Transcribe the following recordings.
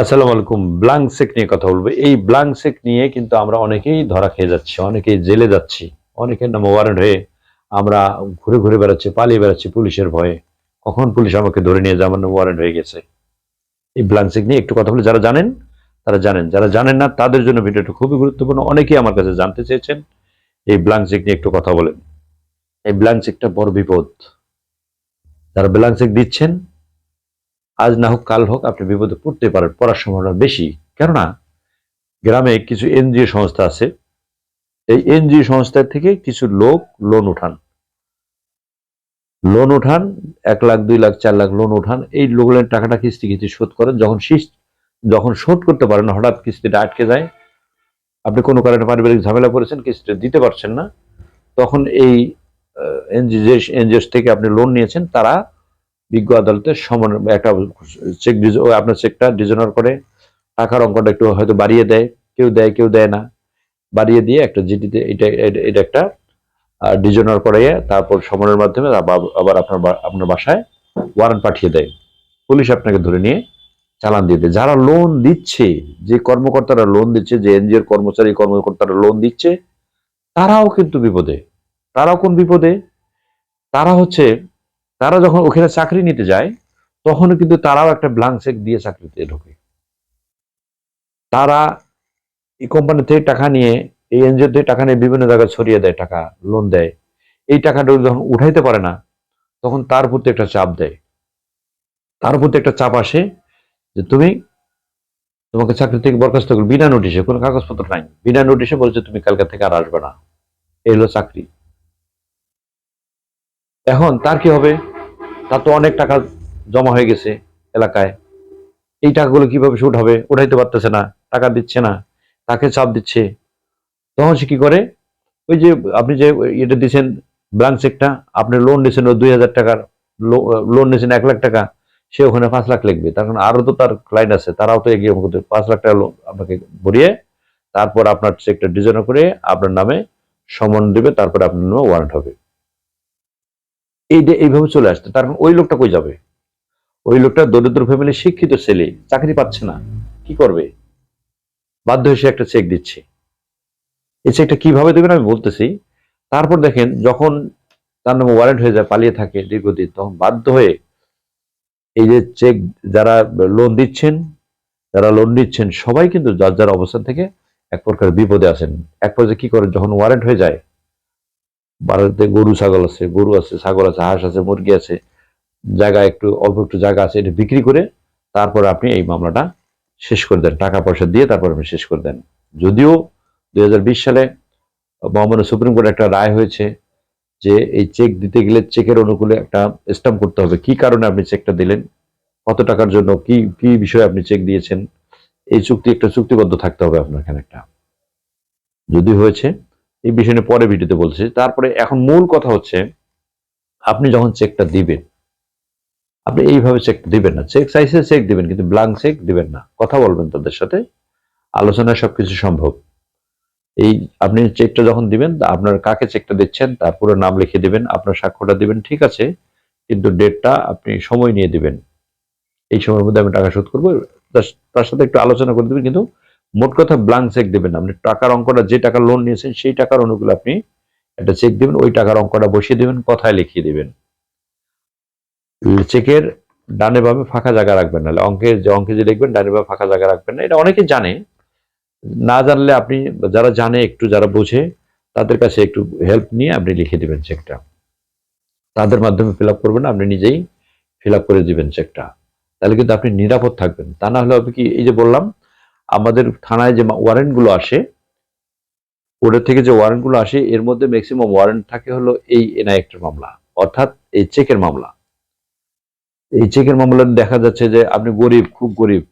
আসসালামু আলাইকুম। Blank cheque নিয়ে কথা বলব। এই ব্লাঙ্ক চেক নিয়ে কিন্তু আমরা অনেকেই ধরা খেয়ে যাচ্ছি, অনেকেই জেলে যাচ্ছি, অনেকের নামে ওয়ারেন্ট হয়ে আমরা ঘুরে ঘুরে বেড়াচ্ছি, পালিয়ে বেড়াচ্ছি পুলিশের ভয়ে। কখন পুলিশ আমাকে ধরে নিয়ে যাওয়ার ওয়ারেন্ট হয়ে গেছে? এই ব্লাঙ্ক চেক নিয়ে একটু কথা বলে। যারা জানেন, তারা জানেন। যারা জানেন না, তাদের জন্য ভিডিওটা খুবই গুরুত্বপূর্ণ। অনেকেই আমার কাছে জানতে চেয়েছেন, এই ব্লাঙ্ক চেক নিয়ে একটু কথা বলেন। এই ব্লাঙ্ক চেকটা বড় বিপদ। যারা ব্লাঙ্ক চেক দিচ্ছেন আজ না হোক, কাল হোক আপনি বিপদে পড়তে পারেন, পড়ার সম্ভাবনা বেশি। কেননা, গ্রামে কিছু এনজিও সংস্থা আছে। এই এনজিও সংস্থা থেকে কিছু লোক লোন উঠান। লোন উঠান, এক লাখ, দুই লাখ, চার লাখ লোন উঠান। এই লোনের টাকাটা কিস্তি কিস্তি শোধ করেন। যখন যখন শোধ করতে পারেন, হঠাৎ কিস্তিটা আটকে যায়। আপনি কোনো কারণে পারিবারিক ঝামেলা করেছেন কিস্তিটা দিতে পারছেন না। তখন এই এনজিও এনজিওস থেকে আপনি লোন নিয়েছেন, তারা বিজ্ঞ আদালতে সমান একটা চেক আপনার চেকটা ডিজনার করে, টাকার অঙ্কটা একটু হয়তো বাড়িয়ে দেয়, কেউ দেয় কেউ দেয় না। বাড়িয়ে দিয়ে একটা জিডিতে এটা এটা- একটা ডিজনার করাইয়ে তারপর সমনের মাধ্যমে আবার আপনার আপনার বাসায় ওয়ারেন্ট পাঠিয়ে দেয়। পুলিশ আপনাকে ধরে নিয়ে চালান দিয়ে দেয়। যারা লোন দিচ্ছে, যে কর্মকর্তারা লোন দিচ্ছে, যে এনজিওর কর্মচারী, কর্মকর্তারা লোন দিচ্ছে, তারাও কিন্তু বিপদে। তারাও কোন বিপদে? তারা হচ্ছে তারা যখন ওখানে চাকরি নিতে যায় তখন কিন্তু তারাও একটা ব্লাঙ্ক চেক দিয়ে চাকরিতে ঢোকে। তারা এই কোম্পানি থেকে টাকা নিয়ে, এই এনজিও থেকে টাকা নিয়ে বিভিন্ন জায়গায় ছড়িয়ে দেয় টাকা লোন দেয়। এই টাকাটা যখন উঠাইতে পারে না, তখন তার প্রতি একটা চাপ দেয়। তার প্রতি একটা চাপ আসে যে তুমি তোমাকে চাকরি থেকে বরখাস্ত করবে, বিনা নোটিশে কোনো কাগজপত্র নাই। বিনা নোটিশে বলছে তুমি কালকে থেকে আর আসবে না। এই হলো চাকরি। এখন তার কি হবে? তার তো অনেক টাকা জমা হয়ে গেছে এলাকায়। এই টাকাগুলো কীভাবে শুট হবে? উঠাইতে পারতেছে না। টাকা দিচ্ছে না। তাকে চাপ দিচ্ছে। তখন সে কি করে? ওই যে আপনি যে এটা দিচ্ছেন ব্লাঙ্ক চেকটা আপনি লোন নিয়েছেন ওই দুই হাজার টাকার লোন নিয়েছেন এক লাখ টাকা, সে ওখানে পাঁচ লাখ লিখবে। তার কারণ আরও তো তার ক্লায়েন্ট আছে, তারাও তো এগিয়ে পাঁচ লাখ টাকা loan আপনাকে ভরিয়ে তারপর আপনার চেকটা ডিজাইন করে আপনার নামে সমন দেবে, তারপরে আপনার নামে ওয়ারেন্ট হবে। এই এইভাবে চলে আসছে তার কারণ ওই লোকটা কই যাবে? ওই লোকটা দরিদ্র ফ্যামিলি শিক্ষিত ছেলে, চাকরি পাচ্ছে না, কি করবে? বাধ্য হয়ে একটা চেক দিচ্ছে। এই চেকটা কীভাবে দেবেন আমি বলতেছি, তারপর দেখেন যখন তার নামে ওয়ারেন্ট হয়ে যায়, পালিয়ে থাকে দীর্ঘদিন, তখন বাধ্য হয়ে এই যে চেক যারা লোন দিচ্ছেন, যারা লোন নিচ্ছেন, সবাই কিন্তু যার যার অবস্থান থেকে এক প্রকার বিপদে আসেন। এক পর্যায়ে কি করেন, যখন ওয়ারেন্ট হয়ে যায় বাড়িতে গরু, ছাগল আছে, গরু আছে, ছাগল আছে, হাঁস আছে, মুরগি আছে, জায়গা একটু, অল্প একটু জায়গা আছে, এটা বিক্রি করে তারপর আপনি এই মামলাটা শেষ করে দেন, টাকা পয়সা দিয়ে তারপর আপনি শেষ করে দেন। যদিও দুই হাজার বিশ সালে মহামান্য সুপ্রিম কোর্টে একটা রায় হয়েছে যে এই চেক দিতে গেলে চেকের অনুকূলে একটা স্টাম্প করতে হবে। কি কারণে আপনি চেকটা দিলেন? কত টাকার জন্য? কি কি বিষয়ে আপনি চেক দিয়েছেন? এই চুক্তি, একটা চুক্তিবদ্ধ থাকতে হবে আপনার এখানে একটা। যদি হয়েছে এই বিষয় নিয়ে পরে ভিডিওতে বলছি তারপরে এখন মূল কথা হচ্ছে, আপনি যখন চেকটা দিবেন, আপনি এইভাবে চেক দিবেন না। চেক সাইজে চেক দিবেন, কিন্তু ব্লাঙ্ক চেক দিবেন না। কথা বলবেন তাদের সাথে, আলোচনায় সবকিছু সম্ভব। এই আপনি চেকটা যখন দিবেন আপনার কাকে চেকটা দিচ্ছেন, তার পুরো নাম লিখে দিবেন, আপনার স্বাক্ষরটা দিবেন, ঠিক আছে, কিন্তু ডেটটা আপনি সময় নিয়ে দিবেন। এই সময়ের মধ্যে আমি টাকা শোধ করব তার সাথে একটু আলোচনা করে দিবেন, কিন্তু মোট কথা ব্লাঙ্ক চেক দিবেন আপনি টাকার অঙ্কটা যে টাকা লোন নিয়েছেন, সেই টাকার অনুকূলে আপনি একটা চেক দিবেন, ওই টাকার অঙ্কটা বসিয়ে দিবেন, কথায় লিখিয়ে দিবেন। চেকের ডানে বামে ফাঁকা জায়গা রাখবেন না। অঙ্কের যে অঙ্কে যে লিখবেন, ডানে বামে ফাঁকা জায়গা রাখবেন না। এটা অনেকে জানে। না জানলে আপনি, যারা জানে, একটু যারা বোঝে, তাদের কাছে একটু হেল্প নিয়ে আপনি লিখে দেবেন চেকটা তাদের মাধ্যমে ফিল আপ করবেন আপনি নিজেই ফিল আপ করে দিবেন চেকটা তাহলে কিন্তু আপনি নিরাপদ থাকবেন। তা না হলে হবে কি, এই যে বললাম আমাদের থানায় যে ওয়ারেন্টগুলো আসে কোর্টের থেকে যে ওয়ারেন্টগুলো আসে, এর মধ্যে ম্যাক্সিমাম ওয়ারেন্ট থাকে হলো এই এনআইএক্টের মামলা, অর্থাৎ এই চেকের মামলা। এই চেকের মামলা দেখা যাচ্ছে যে আপনি গরিব, খুব গরিব,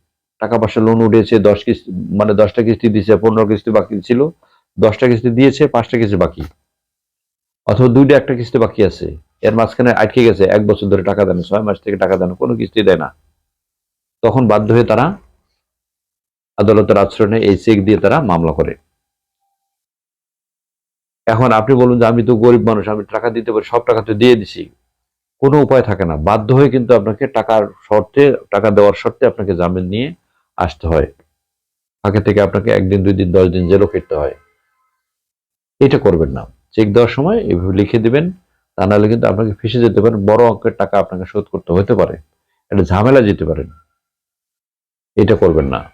টাকা পয়সা লোন উঠেছে, দশ কিস্তি মানে দশটা কিস্তি দিয়েছে পনেরো কিস্তি বাকি ছিল, দশটা কিস্তি দিয়েছে, পাঁচটা কিস্তি বাকি। অথবা দুইটা, একটা কিস্তি বাকি আছে, এর মাঝখানে আটকে গেছে, এক বছর ধরে টাকা দেন ছয় মাস থেকে টাকা দেন কোনো কিস্তি দেয় না। তখন বাধ্য হয়ে তারা আদালতের আশ্রয় এই চেক দিয়ে তারা মামলা করে। এখন আপনি বলুন যে আমি তো গরিব মানুষ, আমি টাকা দিতে পারি, সব টাকা তো দিয়ে দিছি। কোনো উপায় থাকে না। বাধ্য হয়ে কিন্তু আপনাকে টাকার শর্তে, টাকা দেওয়ার শর্তে আপনাকে জামিন নিয়ে আসতে হয়। ফাঁকে থেকে আপনাকে একদিন, দুই দিন, দশ দিন জেলও খেতে হয়। এটা করবেন না। চেক দেওয়ার সময় এভাবে লিখে দিবেন, তা নাহলে কিন্তু আপনাকে ফেসে যেতে পারেন বড় অঙ্কের টাকা আপনাকে শোধ করতে হতে পারে। একটা ঝামেলা যেতে পারেন এটা করবেন না।